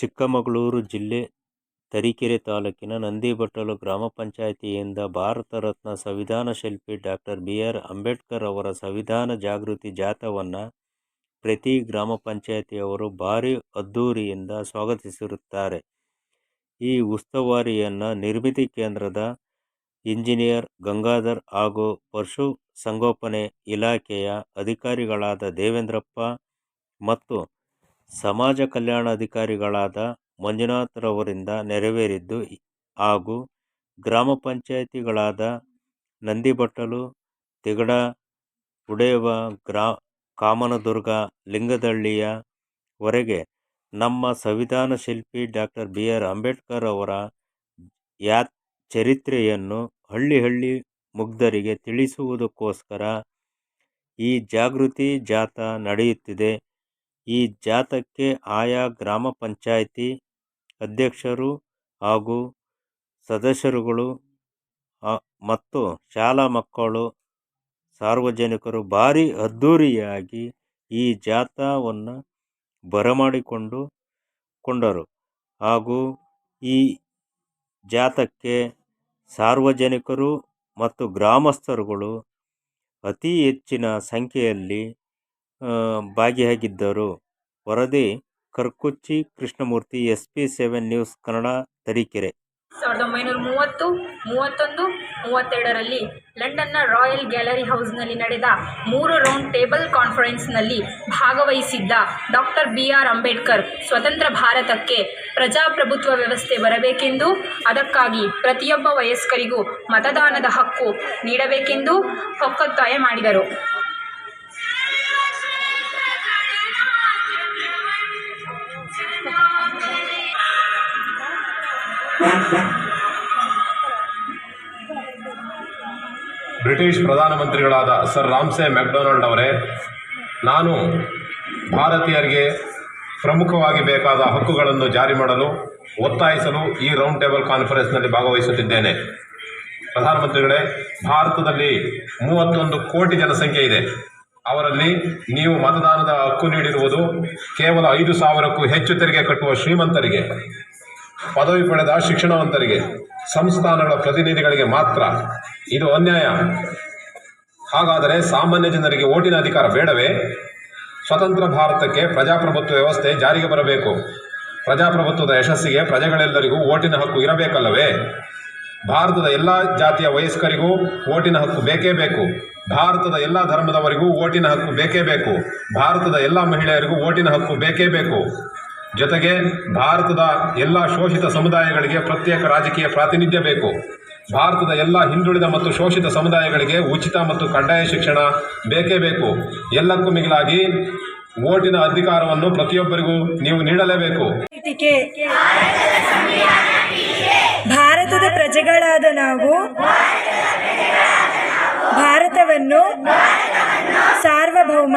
ಚಿಕ್ಕಮಗಳೂರು ಜಿಲ್ಲೆ ತರೀಕೆರೆ ತಾಲೂಕಿನ ನಂದಿಬಟ್ಟಲು ಗ್ರಾಮ ಪಂಚಾಯಿತಿಯಿಂದ ಭಾರತ ರತ್ನ ಸಂವಿಧಾನ ಶಿಲ್ಪಿ ಡಾಕ್ಟರ್ ಬಿ ಆರ್ ಅಂಬೇಡ್ಕರ್ ಅವರ ಸಂವಿಧಾನ ಜಾಗೃತಿ ಜಾಥಾವನ್ನು ಪ್ರತಿ ಗ್ರಾಮ ಪಂಚಾಯಿತಿಯವರು ಭಾರಿ ಅದ್ದೂರಿಯಿಂದ ಸ್ವಾಗತಿಸಿರುತ್ತಾರೆ. ಈ ಉಸ್ತುವಾರಿಯನ್ನು ನಿರ್ಮಿತಿ ಕೇಂದ್ರದ ಇಂಜಿನಿಯರ್ ಗಂಗಾಧರ್ ಹಾಗೂ ಪಶು ಸಂಗೋಪನೆ ಇಲಾಖೆಯ ಅಧಿಕಾರಿಗಳಾದ ದೇವೇಂದ್ರಪ್ಪ ಮತ್ತು ಸಮಾಜ ಕಲ್ಯಾಣಾಧಿಕಾರಿಗಳಾದ ಮಂಜುನಾಥ್ರವರಿಂದ ನೆರವೇರಿದ್ದು ಹಾಗೂ ಗ್ರಾಮ ಪಂಚಾಯಿತಿಗಳಾದ ನಂದಿಬಟ್ಟಲು, ತಿಗಡ, ಉಡೇವ, ಗ್ರಾ, ಕಾಮನದುರ್ಗ ಲಿಂಗದಳ್ಳಿಯವರೆಗೆ ನಮ್ಮ ಸಂವಿಧಾನ ಶಿಲ್ಪಿ ಡಾಕ್ಟರ್ ಬಿ ಆರ್ ಅಂಬೇಡ್ಕರ್ ಅವರ ಯಾ, ಚರಿತ್ರೆಯನ್ನು ಹಳ್ಳಿ ಹಳ್ಳಿ ಮುಗ್ಧರಿಗೆ ತಿಳಿಸುವುದಕ್ಕೋಸ್ಕರ ಈ ಜಾಗೃತಿ ಜಾಥಾ ನಡೆಯುತ್ತಿದೆ. ಈ ಜಾಥಾಕ್ಕೆ ಆಯಾ ಗ್ರಾಮ ಪಂಚಾಯಿತಿ ಅಧ್ಯಕ್ಷರು ಹಾಗೂ ಸದಸ್ಯರುಗಳು ಮತ್ತು ಶಾಲಾ ಮಕ್ಕಳು, ಸಾರ್ವಜನಿಕರು ಭಾರಿ ಅದ್ಧೂರಿಯಾಗಿ ಈ ಜಾಥಾವನ್ನು ಬರಮಾಡಿಕೊಂಡು, ಕೊಂಡರು. ಹಾಗೂ ಈ ಜಾಥಾಕ್ಕೆ ಸಾರ್ವಜನಿಕರು ಮತ್ತು ಗ್ರಾಮಸ್ಥರುಗಳು ಅತಿ ಹೆಚ್ಚಿನ ಸಂಖ್ಯೆಯಲ್ಲಿ ಭಾಗಿಯಾಗಿದ್ದರು. ವರದಿ, Karkuchchi Krishnamurthy S P seven news, Kannada, Tarikere. ಸಾವಿರದ ಒಂಬೈನೂರ ಮೂವತ್ತು, ಮೂವತ್ತೊಂದು, ಮೂವತ್ತೆರಡರಲ್ಲಿ ಲಂಡನ್ನ ರಾಯಲ್ ಗ್ಯಾಲರಿ ಹೌಸ್ನಲ್ಲಿ ನಡೆದ ಮೂರು ರೌಂಡ್ ಟೇಬಲ್ ಕಾನ್ಫರೆನ್ಸ್ನಲ್ಲಿ ಭಾಗವಹಿಸಿದ್ದ ಡಾಕ್ಟರ್ ಬಿ ಆರ್ ಅಂಬೇಡ್ಕರ್ ಸ್ವತಂತ್ರ ಭಾರತಕ್ಕೆ ಪ್ರಜಾಪ್ರಭುತ್ವ ವ್ಯವಸ್ಥೆ ಬರಬೇಕೆಂದು, ಅದಕ್ಕಾಗಿ ಪ್ರತಿಯೊಬ್ಬ ವಯಸ್ಕರಿಗೂ ಮತದಾನದ ಹಕ್ಕು ನೀಡಬೇಕೆಂದು ಹೊಕ್ಕೊತ್ತಾಯ ಮಾಡಿದರು. ಬ್ರಿಟಿಷ್ ಪ್ರಧಾನಮಂತ್ರಿಗಳಾದ ಸರ್ ರಾಮ್ಸೆ ಮ್ಯಾಕ್ಡೊನಾಲ್ಡ್ ಅವರೇ, ನಾನು ಭಾರತೀಯರಿಗೆ ಪ್ರಮುಖವಾಗಿ ಬೇಕಾದ ಹಕ್ಕುಗಳನ್ನು ಜಾರಿ ಮಾಡಲು, ಒತ್ತಾಯಿಸಲು ಈ ರೌಂಡ್ ಟೇಬಲ್ ಕಾನ್ಫರೆನ್ಸ್ನಲ್ಲಿ ಭಾಗವಹಿಸುತ್ತಿದ್ದೇನೆ. ಪ್ರಧಾನಮಂತ್ರಿಗಳೇ, ಭಾರತದಲ್ಲಿ ಮೂವತ್ತೊಂದು ಕೋಟಿ ಜನಸಂಖ್ಯೆ ಇದೆ. ಅವರಲ್ಲಿ ನೀವು ಮತದಾನದ ಹಕ್ಕು ನೀಡಿರುವುದು ಕೇವಲ ಐದು ಸಾವಿರಕ್ಕೂ ಹೆಚ್ಚು ತೆರಿಗೆ ಕಟ್ಟುವ ಶ್ರೀಮಂತರಿಗೆ, ಪದವಿ ಪಡೆದ ಶಿಕ್ಷಣವಂತರಿಗೆ ಸಂಸ್ಥಾನಗಳ ಪ್ರತಿನಿಧಿಗಳಿಗೆ ಮಾತ್ರ ಇದು ಅನ್ಯಾಯ. ಹಾಗಾದರೆ ಸಾಮಾನ್ಯ ಜನರಿಗೆ ಓಟಿನ ಅಧಿಕಾರ ಬೇಡವೇ? ಸ್ವತಂತ್ರ ಭಾರತಕ್ಕೆ ಪ್ರಜಾಪ್ರಭುತ್ವ ವ್ಯವಸ್ಥೆ ಜಾರಿಗೆ ಬರಬೇಕು. ಪ್ರಜಾಪ್ರಭುತ್ವದ ಯಶಸ್ಸಿಗೆ ಪ್ರಜೆಗಳೆಲ್ಲರಿಗೂ ಓಟಿನ ಹಕ್ಕು ಇರಬೇಕಲ್ಲವೇ? ಭಾರತದ ಎಲ್ಲ ಜಾತಿಯ ವಯಸ್ಕರಿಗೂ ಓಟಿನ ಹಕ್ಕು ಬೇಕೇ ಬೇಕು. ಭಾರತದ ಎಲ್ಲ ಧರ್ಮದವರಿಗೂ ಓಟಿನ ಹಕ್ಕು ಬೇಕೇ ಬೇಕು. ಭಾರತದ ಎಲ್ಲ ಮಹಿಳೆಯರಿಗೂ ಓಟಿನ ಹಕ್ಕು ಬೇಕೇ ಬೇಕು. ಜೊತೆಗೆ ಭಾರತದ ಎಲ್ಲ ಶೋಷಿತ ಸಮುದಾಯಗಳಿಗೆ ಪ್ರತ್ಯೇಕ ರಾಜಕೀಯ ಪ್ರಾತಿನಿಧ್ಯ ಬೇಕು. ಭಾರತದ ಎಲ್ಲ ಹಿಂದುಳಿದ ಮತ್ತು ಶೋಷಿತ ಸಮುದಾಯಗಳಿಗೆ ಉಚಿತ ಮತ್ತು ಕಡ್ಡಾಯ ಶಿಕ್ಷಣ ಬೇಕೇ ಬೇಕು. ಎಲ್ಲಕ್ಕೂ ಮಿಗಿಲಾಗಿ ಓಟಿನ ಅಧಿಕಾರವನ್ನು ಪ್ರತಿಯೊಬ್ಬರಿಗೂ ನೀವು ನೀಡಲೇಬೇಕು. ಭಾರತದ ಪ್ರಜೆಗಳಾದ ನಾವು ಭಾರತವನ್ನು ಸಾರ್ವಭೌಮ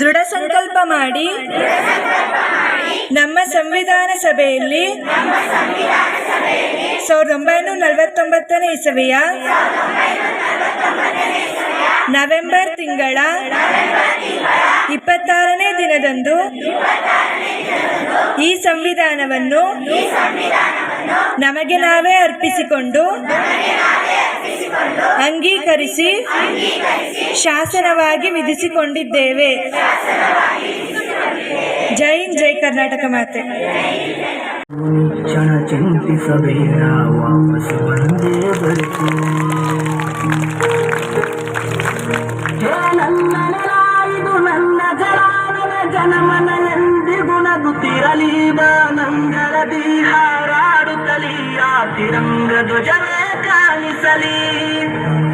ದೃಢ ಸಂಕಲ್ಪ ಮಾಡಿ ನಮ್ಮ ಸಂವಿಧಾನ ಸಭೆಯಲ್ಲಿ ಸಾವಿರದ ಒಂಬೈನೂರ ನಲವತ್ತೊಂಬತ್ತನೇ ಇಸವಿಯ ನವೆಂಬರ್ ತಿಂಗಳ ಇಪ್ಪತ್ತಾರನೇ ದಿನದಂದು ಈ ಸಂವಿಧಾನವನ್ನು ನಮಗೆ ನಾವೇ ಅರ್ಪಿಸಿಕೊಂಡು ಅಂಗೀಕರಿಸಿ ಶಾಸನವಾಗಿ ವಿಧಿಸಿಕೊಂಡಿದ್ದೇವೆ. ಜೈ ಜೈ ಕರ್ನಾಟಕ ಮಾತೆ. ಜನಮನ ಎಂದಿ ಗುಣದು ಬಂದೇ तिरंग ध्वजा का निसली